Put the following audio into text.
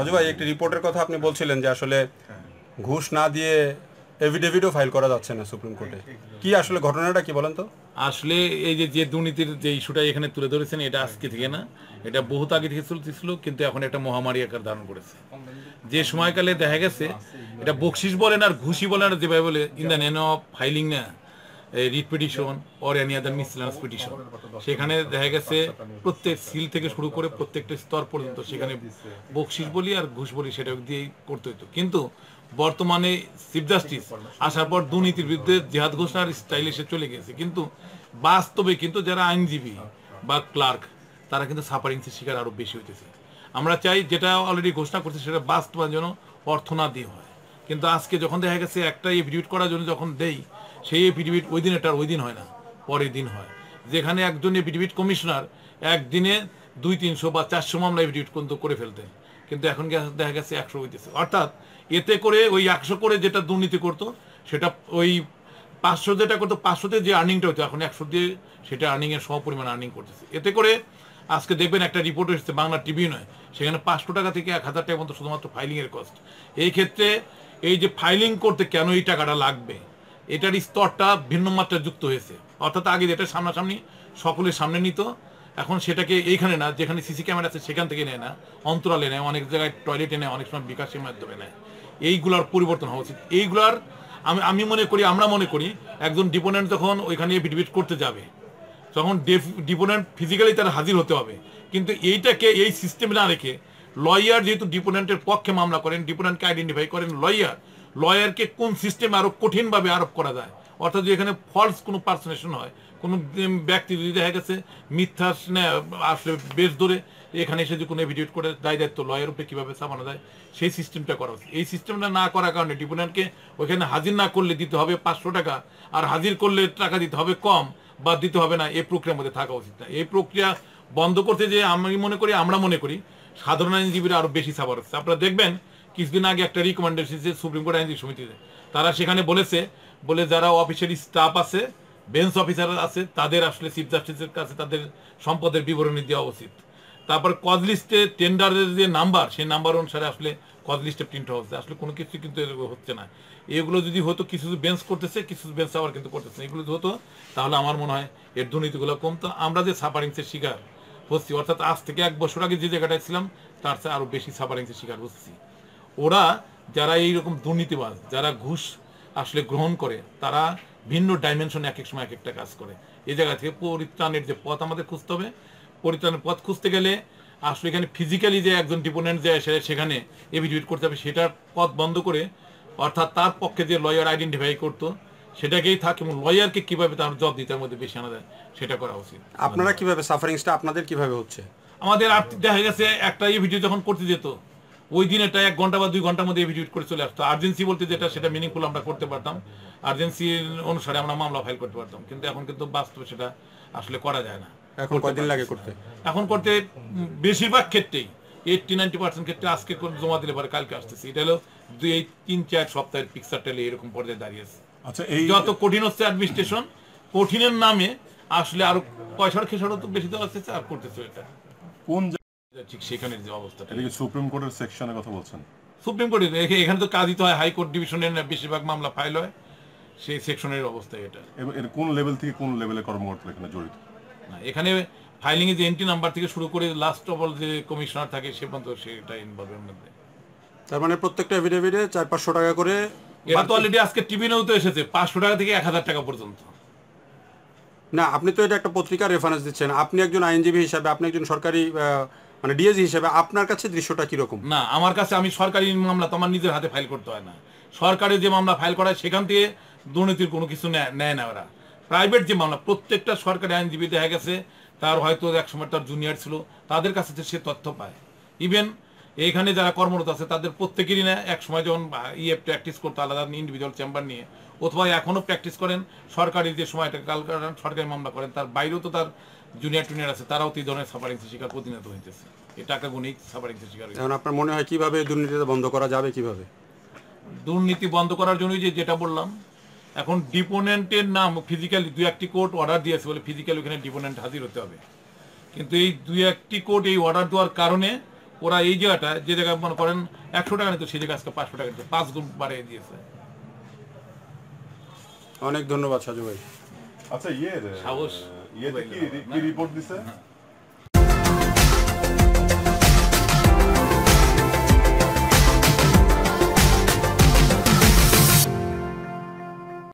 সাজু ভাই একটি রিপোর্টের কথা আপনি বলছিলেন যে আসলে ঘুষ না দিয়ে এভিডেভিটও ফাইল করা যাচ্ছে না সুপ্রিম কোর্টে। কি আসলে ঘটনাটা কি বলেন তো? আসলে এই যে যে দুর্নীতির যে ইস্যুটা এখানে তুলে ধরেছেন এটা আজকে থেকে না এটা বহুত আগে থেকে চলতেছিল কিন্তু এখন একটা মহামারী আকার ধারণ করেছে। যে সময়কালে দেখা গেছে এটা বকশিস বলেন আর ঘুষি বলেন আর যেভাবে বলে in the name of filing না writ petition or any other miscellaneous petition সেখানে দেখা গেছে প্রত্যেক সিল থেকে শুরু করে প্রত্যেকটা স্তর পর্যন্ত সেখানে বকশিস বলি আর ঘুষ বলি সেটা দিয়েই করতে হতো। কিন্তু বর্তমানে চিফ জাস্টিস আসার পর দুর্নীতির বিরুদ্ধে জেহাদ ঘোষণার স্টাইল এসে চলে গেছে। কিন্তু বাস্তবে কিন্তু যারা আইনজীবী বা ক্লার্ক তারা কিন্তু সাফারিংসের শিকার আরও বেশি হইতেছে। আমরা চাই যেটা অলরেডি ঘোষণা করছে সেটা বাস্তবায়ন যেন অর্থ না দিয়ে হয়। কিন্তু আজকে যখন দেখা গেছে একটা এফিডেভিট করার জন্য যখন দেই সেই এফিডেভিট ওই দিন এটা ওই দিন হয় না, পরের দিন হয়। যেখানে একজন এফিডেভিট কমিশনার একদিনে দুই, তিনশো বা চারশো মামলা এফিডেভিট কিন্তু করে ফেলতেন। কিন্তু এখন দেখা গেছে একশো হইতেছে। অর্থাৎ এতে করে ওই একশো করে যেটা দুর্নীতি করতো, সেটা ওই পাঁচশো যেটা করতো, পাঁচশোতে যে আর্নিংটা হতো এখন একশো দিয়ে সেটা আর্নিং এর সমপরিমাণ আর্নিং করতেছে। এতে করে আজকে দেখবেন একটা রিপোর্ট এসেছে, বাংলা টিভি নয় সেখানে পাঁচশো টাকা থেকে এক হাজার টাকা মতো শুধুমাত্র ফাইলিংয়ের কস্ট এই ক্ষেত্রে এই যে ফাইলিং করতে কেন এই টাকাটা লাগবে? এটার স্তরটা ভিন্ন মাত্রায় যুক্ত হয়েছে। অর্থাৎ আগে যেটা সামনাসামনি সকলের সামনে নিত, এখন সেটাকে এইখানে না, যেখানে সিসি ক্যামেরা আছে সেখান থেকে নেয় না, অন্তরালে নেয়, অনেক জায়গায় টয়লেটে নেয়, অনেক সময় বিকাশের মাধ্যমে নেয়। এইগুলার পরিবর্তন হওয়া উচিত। এইগুলার আমি আমি মনে করি, আমরা মনে করি, একজন ডিপোনেন্ট যখন ওইখানে এফিডেভিট করতে যাবে, তখন ডিপোনেন্ট ফিজিক্যালি তার হাজির হতে হবে। কিন্তু এইটাকে, এই সিস্টেমে না রেখে লয়ার যেহেতু ডিপোনেন্টের পক্ষে মামলা করেন, ডিপোনেন্টকে আইডেন্টিফাই করেন লয়ার লয়ারকে কোন সিস্টেমে আরও কঠিনভাবে আরোপ করা যায়? অর্থাৎ যদি এখানে ফলস কোনো পার্সনেশন হয়, কোনো ব্যক্তি যদি দেখা গেছে মিথ্যা আসলে বেশ ধরে এখানে এসে যদি কোনো এভিডিউট করে দায় দায়িত্ব লয়ের উপরে কীভাবে চাপানো যায়, সেই সিস্টেমটা করা উচিত। এই সিস্টেমটা না করার কারণে ডিপোনেন্টকে ওইখানে হাজির না করলে দিতে হবে পাঁচশো টাকা, আর হাজির করলে টাকা দিতে হবে কম বা দিতে হবে না, এই প্রক্রিয়ার মধ্যে থাকা উচিত না। এই প্রক্রিয়া বন্ধ করতে যে আমি মনে করি, আমরা মনে করি, সাধারণ আইনজীবীরা আরও বেশি সাবার হচ্ছে আপনারা দেখবেন কিছুদিন আগে একটা রিকমেন্ডেশন সুপ্রিম কোর্ট আইনজীবী সমিতিতে। তারা সেখানে বলেছে, বলে যারা অফিসের স্টাফ আছে বেঞ্চ অফিসার আছে, তাদের আসলে চিফ জাস্টিসের কাছে তাদের সম্পদের বিবরণী দেওয়া উচিত। তারপর কজ লিস্টে টেন্ডারের যে নাম্বার সেই নাম্বার অনুসারে আসলে কজ লিস্টে প্রিন্ট হচ্ছে। আসলে কোনো কিছু কিন্তু হচ্ছে না। এগুলো যদি হতো, কিছু বেঞ্চ করতেছে, কিছু বেঞ্চ আবার কিন্তু করতেছে। এগুলো যদি হতো, তাহলে আমার মনে হয় এর দুর্নীতিগুলো কমতো। আমরা যে সাফারিংসের শিকার হচ্ছি, অর্থাৎ আজ থেকে এক বছর আগে যে জায়গাটায় ছিলাম, তার চেয়ে আরও বেশি সাফারিংসের শিকার হচ্ছি। ওরা যারা এইরকম দুর্নীতিবাজ যারা ঘুষ আসলে গ্রহণ করে তারা ভিন্ন ডাইমেনশনে এক এক সময় এক একটা কাজ করে। এই জায়গা থেকে পরিত্রাণের যে পথ আমাদের খুঁজতে হবে। পরিত্রাণের পথ খুঁজতে গেলে আসলে এখানে ফিজিক্যালি যে একজন ডিপোনেন্ট যে সেখানে এভিডেভিট করতে হবে। সেটার পথ বন্ধ করে অর্থাৎ তার পক্ষে যে লয়ার আইডেন্টিফাই করতো সেটাকেই থাকে এবং লয়ারকে কীভাবে তার জব দিতে মধ্যে বেশি আনা যায় সেটা করা উচিত। আপনারা কীভাবে সাফারিংসটা আপনাদের কীভাবে হচ্ছে? আমাদের আর্থিক দেখা গেছে একটা এই ভিডিও যখন করতে যেত ওই দিন এটা এক ঘণ্টা বা দুই ঘণ্টার মধ্যে এভিডিউট করে চলে আসতো। আর্জেন্সি বলতে যেটা সেটা মিনিংফুল আমরা করতে পারতাম। আর্জেন্সির অনুসারে আমরা মামলা ফাইল করতে পারতাম। কিন্তু এখন কিন্তু বাস্তবে সেটা আসলে করা যায় না। এখন কয়দিন লাগে করতে? এখন করতে বেশিরভাগ ক্ষেত্রেই এইটটি নাইনটি পার্সেন্ট ক্ষেত্রে আজকে জমা দিলে পরে কালকে আসতেছে। এটা হলো দুই এই তিন চার সপ্তাহের পিকচারটা এরকম পর্যায়ে দাঁড়িয়েছে আচ্ছা এই যত কঠিন হচ্ছে অ্যাডমিনিস্ট্রেশন কঠিনের নামে আসলে আরও পয়সার খেসারও তো বেশি দেওয়া হচ্ছে আর করতেছে এটা। কোন ঠিক সেখানের যে অবস্থাটা এদিকে সুপ্রিম কোর্টের সেকশনের কথা বলছেন। সুপ্রিম কোর্টে এখানে তো কাজই তো হয় হাইকোর্ট ডিভিশনের বেশিরভাগ মামলা ফাইল হয়। সেই সেকশনের অবস্থা এটা। এর কোন লেভেল থেকে কোন লেভেলে কর্মকর্তা এখানে জড়িত? না, এখানে ফাইলিং যে এন্ট্রি নাম্বার থেকে শুরু করে লাস্ট অফ অল যে কমিশনার থাকে সে পর্যন্ত সেটা ইনভলভের মধ্যে। তার মানে প্রত্যেকটা এভিডেভিডে চার পাঁচশো টাকা করে এটা তো অলরেডি আজকে টিভি তো এসেছে পাঁচশো টাকা থেকে এক হাজার টাকা পর্যন্ত। না আপনি তো এটা একটা পত্রিকার রেফারেন্স দিচ্ছেন। আপনি একজন আইনজীবী হিসাবে আপনি একজন সরকারি মানে ডিএজি হিসাবে আপনার কাছে দৃশ্যটা কীরকম? না, আমার কাছে আমি সরকারি মামলা তো আমার নিজের হাতে ফাইল করতে হয় না। সরকারি যে মামলা ফাইল করা সেখান থেকে দুর্নীতির কোনো কিছু নেয় না ওরা। প্রাইভেট যে মামলা, প্রত্যেকটা সরকারি আইনজীবী দেখা গেছে, তার হয়তো এক সময় তার জুনিয়র ছিল, তাদের কাছে সে তথ্য পায়। ইভেন এইখানে যারা কর্মরত আছে, তাদের প্রত্যেকেরই না, এক সময় যখন ইয়ে প্র্যাকটিস করতো, আলাদা ইন্ডিভিজুয়াল চেম্বার নিয়ে, অথবা এখনও প্র্যাকটিস করেন, সরকারি যে সময়টা কাল সরকারি মামলা করেন, তার বাইরেও তো তার জুনিয়র টুনিয়র আছে তারাও তো এই ধরনের সাফারিংসের শিকার প্রতিনিয়ত হইতেছে। এই টাকা গুণেই সাফারিংসের শিকার। এখন আপনার মনে হয় কীভাবে দুর্নীতিটা বন্ধ করা যাবে কীভাবে? দুর্নীতি বন্ধ করার জন্য যে যেটা বললাম এখন ডিপোনেন্টের নাম ফিজিক্যালি দুই একটি কোর্ট অর্ডার দিয়েছে বলে ফিজিক্যালি ওখানে ডিপোনেন্ট হাজির হতে হবে। কিন্তু এই দুই একটি কোর্ট এই অর্ডার দেওয়ার কারণে ওরা এই জায়গাটা যে জায়গায় মনে করেন একশো টাকা নিত সেই জায়গায় আজকে পাঁচশো টাকা নিত পাঁচ গুণ বাড়িয়ে দিয়েছে। অনেক ধন্যবাদ সাজু ভাই। আচ্ছা ইয়ে সাহস। ইয়েতে কি কি রিপোর্ট দিছে